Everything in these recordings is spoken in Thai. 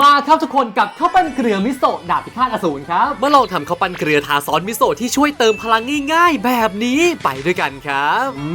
มาครับทุกคนกับข้าวปั้นเกลือมิโซะดาบพิฆาตอสูรครับมาลองทำข้าวปั้นเกลือทาซอสมิโซะที่ช่วยเติมพลังง่ายๆ แบบนี้ไปด้วยกันครับ อื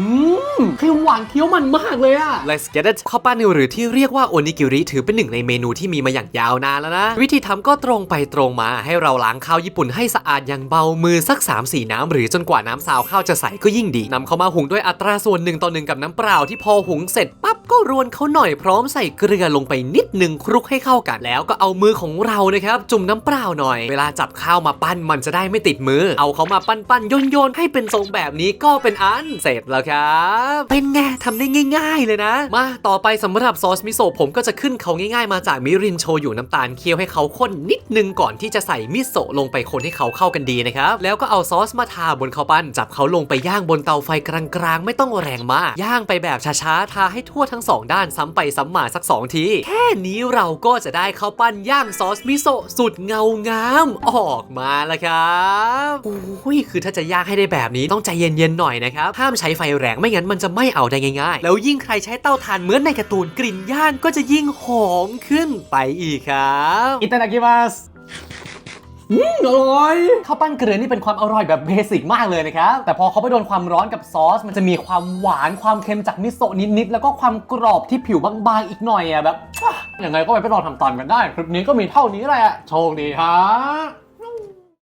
มเค็มหวานเคี้ยวมันมากเลยอะ Let's get it ข้าวปั้นหรือที่เรียกว่าโอนิกิริถือเป็นหนึ่งในเมนูที่มีมาอย่างยาวนานแล้วนะ วิธีทำก็ตรงไปตรงมาให้เราล้างข้าวญี่ปุ่นให้สะอาดอย่างเบามือสัก 3-4 น้ำหรือจนกว่าน้ำซาวข้าวจะใสก็ยิ่งดีนำเข้ามาหุงด้วยอัตราส่วนหนึ่งต่อหนึ่งกับน้ำเปล่าที่พอหุงเสร็จปั๊บก็รวนเขาหน่อยพร้อมใส่เกลือลงไปนิดหนึ่งคลุกให้เข้ากันแล้วก็เอามือของเรานะครับจุ่มน้ำเปล่าหน่อย เวลาจับข้าวมาปั้นมันจะได้ไม่ติดมือ เอาเขามาปั้นปั้นโยนโยนๆให้เป็นทรงแบบนี้ก็เป็นอันเสร็จแล้วครับ เป็นไงทำได้ง่าย ๆ เลยนะ มาต่อไปสำหรับซอสมิโซะผมก็จะขึ้นเขาง่ายๆ มาจากมิรินโชยุน้ำตาลเคี่ยวให้เขาข้นนิดนึงก่อนที่จะใส่มิโซะลงไปคนให้เขาเข้ากันดีนะครับแล้วก็เอาซอสมาทาบนข้าวปั้น จับเขาลงไปย่างบนเตาไฟกลางๆ ไม่ต้องแรงมากย่างไปแบบช้าๆทาให้ทั่วทั้งสองด้านซ้ำไปซ้ำมาสักสองทีแค่นี้เราก็จะได้ข้าวปั้นย่างซอสมิโซะสุดเงางามออกมาแล้วครับโอ้ยคือถ้าจะย่างให้ได้แบบนี้ต้องใจเย็นๆหน่อยนะครับห้ามใช้ไฟแรงไม่งั้นมันจะไม่เอาได้ง่ายๆ แล้วยิ่งใครใช้เตาถ่านเหมือนในการ์ตูนกลิ่นย่างก็จะยิ่งหอมขึ้นไปอีกครับอิตาดากิมัส อืมอร่อยข้าวปั้นเกลือนี่เป็นความอร่อยแบบเบสิกมากเลยนะครับ แต่พอเขาไปโดนความร้อนกับซอส มันจะมีความหวานความเค็มจากมิโซะนิดๆ แล้วก็ความกรอบที่ผิวบางๆ อีกหน่อยอะแบบอะยังไงก็ไปไปลองทำตามกันได้ คลิปนี้ก็มีเท่านี้แหละ โชคดีฮะ